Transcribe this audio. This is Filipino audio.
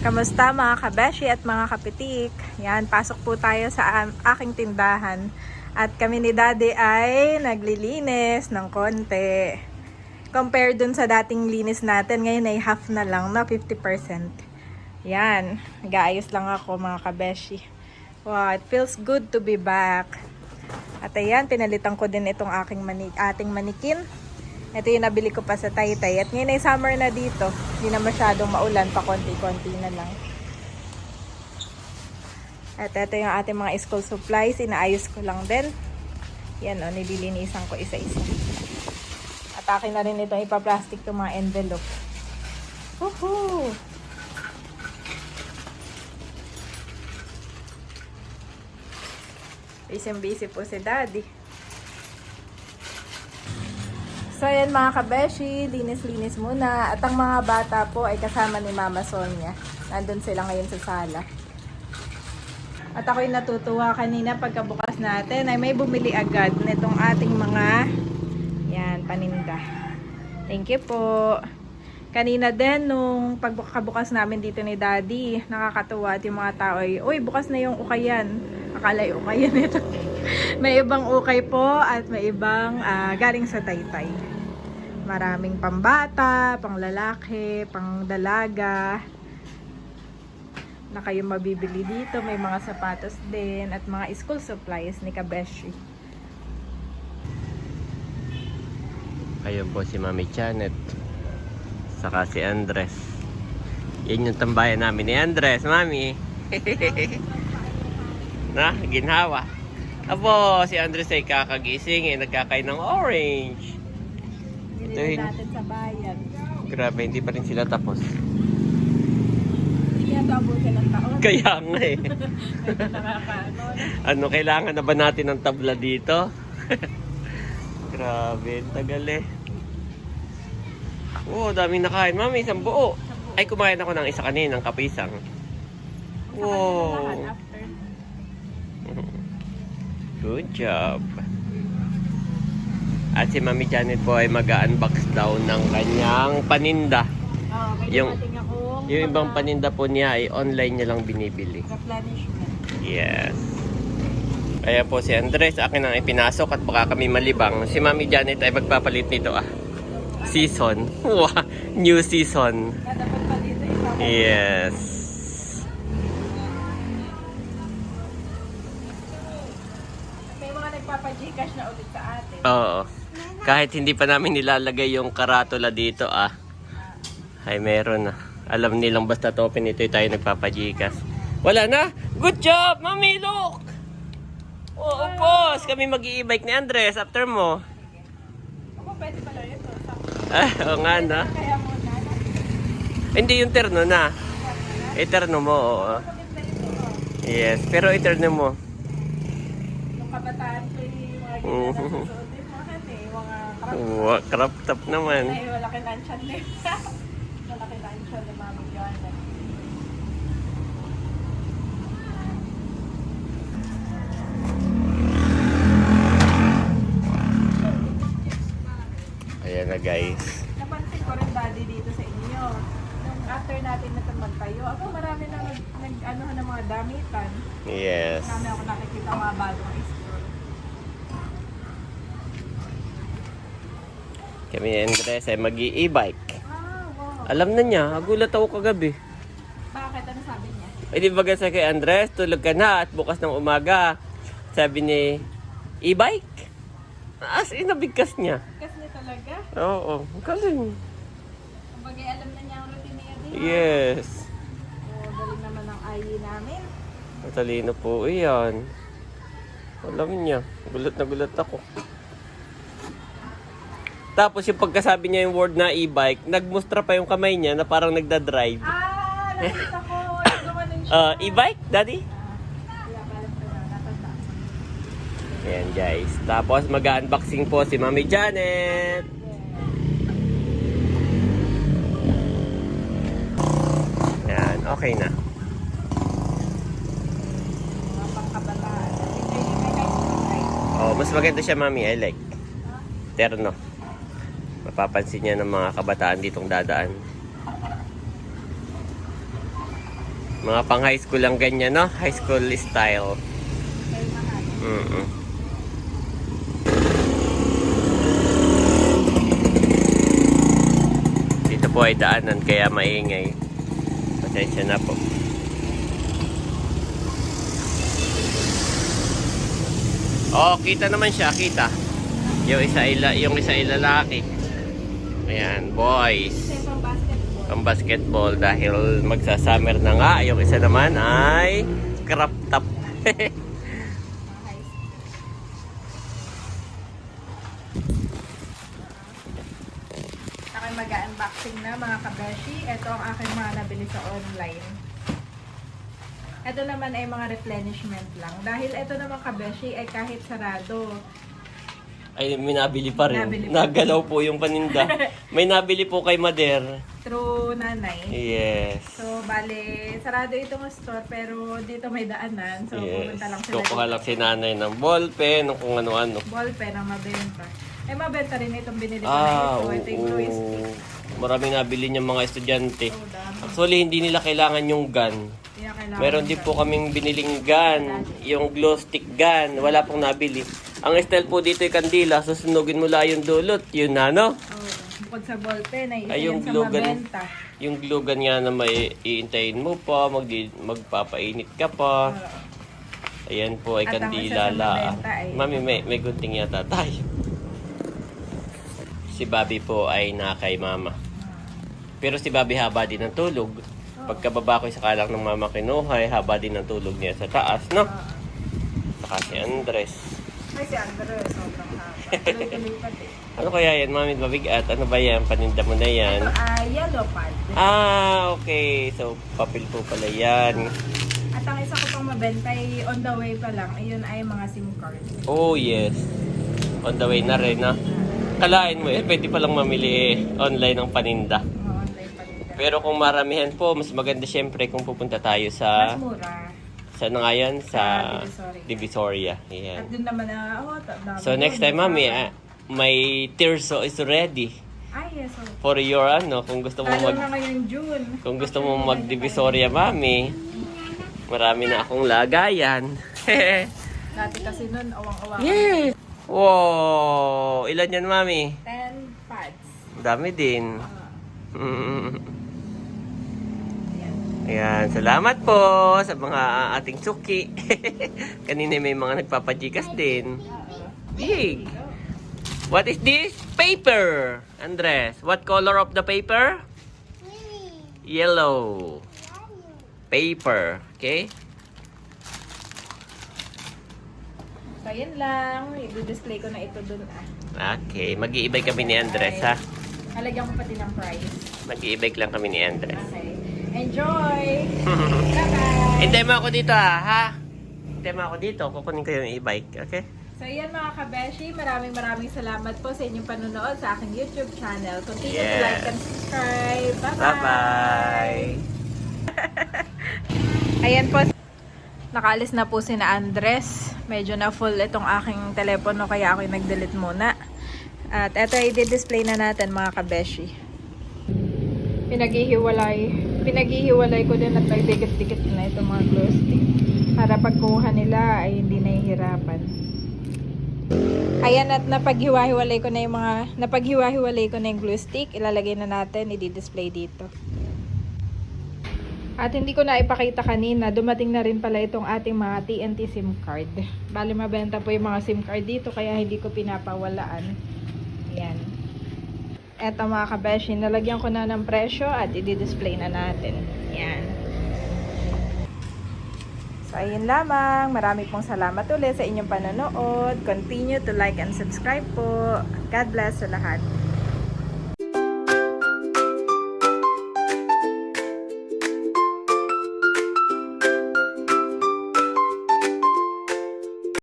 Kamusta mga kabeshi at mga kapitik? Yan, pasok po tayo sa aking tindahan. At kami ni Daddy ay naglilinis ng konti. Compare dun sa dating linis natin, ngayon ay half na lang, na 50%. Yan, nag-aayos lang ako mga kabeshi. Wow, it feels good to be back. At ayan, pinalitan ko din itong aking mani ating manikin. Ito yung nabili ko pa sa Taytay. At ngayon ay summer na dito. Hindi na masyadong maulan pa konti-konti na lang. At ito yung ating mga school supplies. Inaayos ko lang din. Yan o, nililinisan ko isa-isa. At akin na rin itong ipa-plastic itong mga envelope. Woohoo! Busy-busy po si Daddy. So ayan mga kabeshi, linis-linis muna. At ang mga bata po ay kasama ni Mama Sonia. Nandun sila ngayon sa sala. At ako'y natutuwa kanina pagkabukas natin ay may bumili agad nitong ating mga yan, paninda. Thank you po. Kanina din nung pagbukas namin dito ni Daddy, nakakatuwa at yung mga tao ay, uy, bukas na yung ukayan. Akala yung ukayan ito. may ibang ukay po at may ibang ah, galing sa taytay. Maraming pambata, panglalaki, pangdalaga na kayo mabibili dito. May mga sapatos din at mga school supplies ni Kabeshi. Ayun po si Mami Janet. Saka si Andres. Yan yung tambayan namin ni Andres, Mami. na, ginhawa. Apo, si Andres ay kakagising eh, nagkakain ng orange. Ito Binili yun. natin sa bayan. Grabe, hindi pa rin sila tapos. Hindi yata abutin ng taon. Kaya nga eh. Ano, kailangan na ba natin ng tabla dito? Grabe, tagal eh. Oo, daming nakain. Mami, isang buo. Ay, kumain ako ng isa kanina, ng kapisang. Sa Wow. Good job. At si Mami Janet po ay mag-unbox daw ng kanyang paninda. Oh, Yung- Yung ibang paninda po niya ay online niya lang binibili. replenishment. Yes. Kaya po si Andres, akin ang ipinasok at baka kami malibang. Si Mami Janet ay magpapalit nito ah. Season. Wow, new season. Yes. May mga nagpapa-Gcash na ulit sa atin. Oo. Kahit hindi pa namin nilalagay yung karatula dito ah. Ay meron na. Alam nilang basta to ito tayo nagpapajikas. Wala na. Good job, Mami, look! Oo, boss. Kami mag bike ni Andres after mo. Ako pwede pala ito. Ah, oo nga na. Hindi yung terno na. Eterno mo, oo. Oh. Yes, pero eterno mo. Yung kabataan ko yung mga Mhm. ganyan na susuot. Yung mga ano eh, yung mga crop Wow, crop top naman. Ay, wala kang lansyan din. kang lansyan ni Mami Joanna. Ayan na guys. Napansin ko rin daddy dito sa inyo. Nung after natin na magtayo, ako marami na nag, nag ano ng mga damitan. Yes. Marami ako nakikita mga bagong store. Kami ni Andres ay mag e-bike. Ah. Alam na niya, gulat ako kagabi. Bakit? Ano sabi niya? Eh di ba sa kay Andres, tulog ka na at bukas ng umaga. Sabi ni, e-bike? As in, nabigkas niya. Kasi talaga. Oo, galing. Kumbaga alam na niya ang routine niya din. Yes. So, galing naman ang IE namin. Matalino po iyan. Alam niya, gulat na gulat ako. Tapos yung pagkasabi niya yung word na e-bike, nagmustra pa yung kamay niya na parang nagda-drive. Ah, nakita ko. Gumanon siya. Ah, e-bike, daddy? Ayan guys. Tapos mag-unboxing po si Mami Janet. Yan, okay na. Oh, mas maganda siya, Mami. I like. Terno. Mapapansin niya ng mga kabataan ditong dadaan. Mga pang high school lang ganyan, no? High school style. Mahal. Mm-mm. Dito po ay daanan kaya maingay. Pasensya na po. Oh, kita naman siya, kita. Yung isa ila, yung isa ay lalaki. Ayan, boys. Pang basketball. Dahil magsa-summer na nga. Yung isa naman ay crop top. Ako mag-unboxing na mga kabeshi. Ito ang aking mga nabili sa online. Ito naman ay mga replenishment lang. Dahil ito naman kabeshi ay kahit sarado. Ay, may nabili pa rin. Nabili pa. Nagalaw po yung paninda. May nabili po kay Mader. True nanay. Yes. So, bale, sarado itong store pero dito may daanan. So, yes. pupunta lang sila Kukuha lang si nanay ng ballpen, ng kung ano-ano. Ballpen ang mabenta. Eh, mabenta rin itong binili ko Ah, na ito. Ito yung glue stick. Maraming nabili niyang mga estudyante. Dami. Actually, hindi nila kailangan yung gun. Meron din po kaming biniling gun, yung glow stick gun. Wala pong nabili. Ang style po dito ay kandila, susunugin mo lang yung dulot. Yun na, no? Bukod sa ballpen ay Ay, yung glue gun. mabenta. Yung glue gun nga na may iintayin mo pa, mag magpapainit ka pa. Ayan po ay kandila la. Mami, may, may gunting yata tayo. Si Bobby po ay nakay mama. Pero si Bobby haba din ng tulog. Pagkababa ko sa kalang ng mama kinuha, ay haba din ng tulog niya sa taas, no? Saka si Andres. Ay, si Andres, sobrang haba. Ano kaya yan, mami? Mabigat. Ano ba yan? Paninda mo na yan. Ito ay yellow pad. Ah, okay. So, papel po pala yan. At ang isa ko pang mabenta ay on the way pa lang. Ayun ay mga SIM card. Oh, yes. On the way na rin, no? Kalain mo eh, pwede palang mamili eh, online ng paninda. Mga online pa din. Pero kung maramihan po, mas maganda syempre kung pupunta tayo Mas sa, mura. sa ano nga yan? Sa Sa Divisoria. At Ayan. dun naman na, oh, dami So next doon, time, mami, dami. ah, may Tirso is ready Ay, yes. Oh. for your ano, kung gusto mo Lalo mag na ngayon June. kung gusto mo mag-Divisoria, mami. Marami na akong lagayan. Dati kasi nun, awang-awa. yes. Wow, ilan yan, mami? 10 pads. Dami din. Ah, Mm. Yan. Ayan, salamat po sa mga ating suki. Kanina may mga nagpapajikas din. Big. What is this? Paper. Andres, what color of the paper? Yellow. Paper. Okay? So, yun lang. I-display ko na ito dun ah. Okay. Mag-iibay kami ni Andres, ha? Halagyan ko pati ng price. Mag-iibay lang kami ni Andres. Okay. Enjoy! Bye-bye! Hintay mo ako dito, ha? ha? Hintay mo ako dito. Kukunin ko yung e-bike. Okay? So yan mga kabeshi, maraming maraming salamat po sa inyong panonood sa aking YouTube channel. Continue to Yes. like and subscribe. Bye-bye! Bye-bye! Ayan po. Nakaalis na po si na Andres. Medyo na full itong aking telepono kaya ako nag-delete muna. At eto ay display na natin mga kabeshi. Pinaghihiwalay. Pinaghihiwalay ko din at nagdikit-dikit na itong mga glue stick. Para pagkuha nila ay hindi nahihirapan. Ayan at napaghiwa-hiwalay ko na yung mga napaghiwa-hiwalay ko na yung glue stick. Ilalagay na natin, i-display dito. At hindi ko na ipakita kanina, dumating na rin pala itong ating mga TNT SIM card. Bali mabenta po yung mga SIM card dito kaya hindi ko pinapawalaan. Ayan. Eto mga kabeshi, nalagyan ko na ng presyo at i-display na natin. Ayan. So ayun lamang. Marami pong salamat ulit sa inyong panonood. Continue to like and subscribe po. God bless sa lahat.